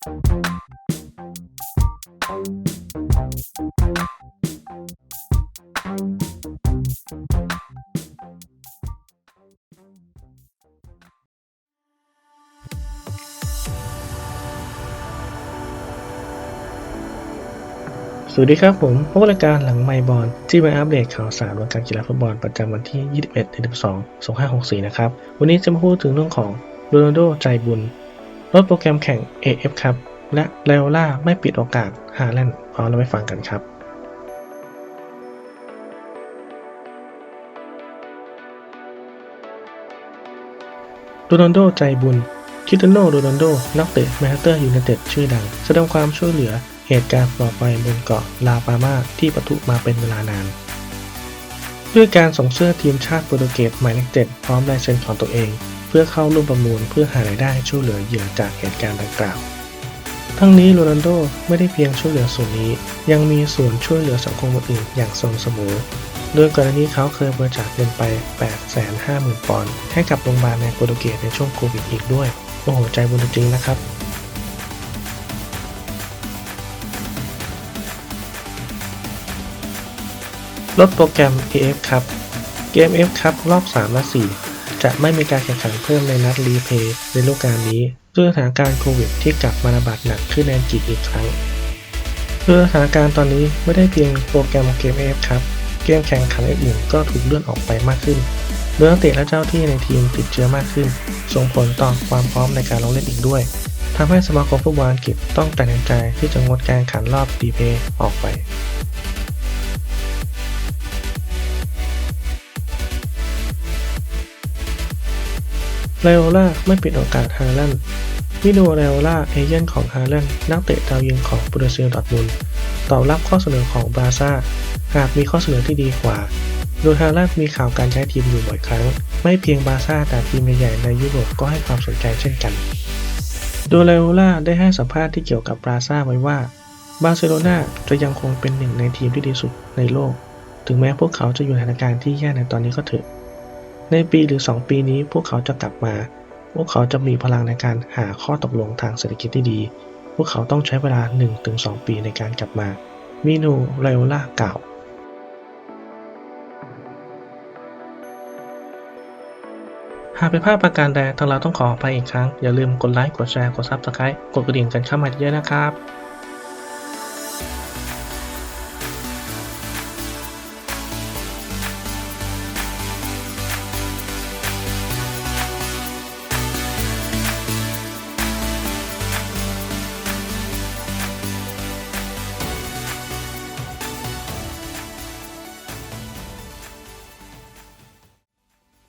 สวัสดีครับผมพบกับรายการหลังไมบอลที่มาอัปเดตข่าวสารวงการกีฬาฟุตบอลประจำวันที่ 21 12 2564 นะครับ วันนี้จะมาพูดถึงเรื่องของโรนัลโดใจบุญ ลดโปรแกรมแข่ง AF ครับ และเลโอล่าไม่ปิดโอกาสฮาแลนด์เอาเราไปฟังกันครับโรนัลโดใจบุญ คิตโนโรนัลโด นักเตะแมนเชสเตอร์ยูไนเต็ดชื่อดัง แสดงความช่วยเหลือเหตุการณ์ปลอดภัยบนเกาะลาปามาที่ปะทุมาเป็นเวลานาน ด้วยการส่งเสื้อทีมชาติโปรตุเกสหมายเลขเจ็ดพร้อมลายเซ็นของตัวเอง เพื่อเข้าร่วมประมูลเพื่อหารายได้ช่วยเหลือเหยื่อจากเหตุการณ์ดังกล่าว ทั้งนี้โรนัลโดไม่ได้เพียงช่วยเหลือส่วนนี้ ยังมีส่วนช่วยเหลือสังคมอื่นอย่างสม่ำเสมอโดยก่อนหน้านี้เขาเคยบริจาคเงินไป 850,000 ปอนด์ให้กับโรงพยาบาลในโปรตุเกสในช่วงโควิดอีกด้วย โอ้โห ใจบุญจริงๆนะครับลดโปรแกรม AF ครับ เกม F ครับรอบ 3 และ 4 จะไม่มีการแข่งขันเพิ่มในนัดรีเพย์ในฤดูกาลนี้ด้วยสถานการณ์โควิดที่กลับมาระบาดหนักขึ้นในอังกฤษอีกครั้งด้วยสถานการณ์ตอนนี้ไม่ได้เพียงโปรแกรมเกม F ครับเกมแข่งขันอื่นๆก็ถูกเลื่อนออกไปมากขึ้นโดยนักเตะและเจ้าที่ในทีมติดเชื้อมากขึ้น ส่งผลต่อความพร้อมในการลงเล่นอีกด้วยทำให้สมาคมฟุตบอลอังกฤษต้องตัดสินใจที่จะงดการแข่งขันรอบรีเพย์ออกไป เรโอล่าไม่ปิดโอกาสฮาแลนด์มิโนเรโอล่าเอเย่นของฮาแลนด์นักเตะดาวยิงของบูเซียดอร์ทมุนตอบรับข้อเสนอของบราซ่า หากมีข้อเสนอที่ดีกว่า โดยฮาแลนด์มีข่าวการย้ทีมอยู่บ่อยครั้ง ไม่เพียงบาร์ซ่าแต่ทีมใหญ่ๆในยุโรปก็ให้ความสนใจเช่นกัน โดยเรโอล่าได้ให้สัมภาษณ์ที่เกี่ยวกับบราซ่าไว้ว่า บาร์เซโลนาจะยังคงเป็นหนึ่งในทีมที่ดีสุดในโลก ถึงแม้พวกเขาจะอยู่ในสถานการณ์ที่แย่ในตอนนี้ก็เถอะ ในปีหรือ 2 ปีนี้พวกเขาจะกลับมา พวกเขาจะมีพลังในการหาข้อตกลงทางเศรษฐกิจที่ดี พวกเขาต้องใช้เวลา 1-2 ปีในการกลับมา มินูไรโอล่ากล่าวหากเป็นภาพประการใดทางเราต้องขออภัยอีกครั้ง อย่าลืมกดไลค์ กดแชร์ กดซับสไครต์กดกระดิ่งกันเข้ามาเยอะๆนะครับ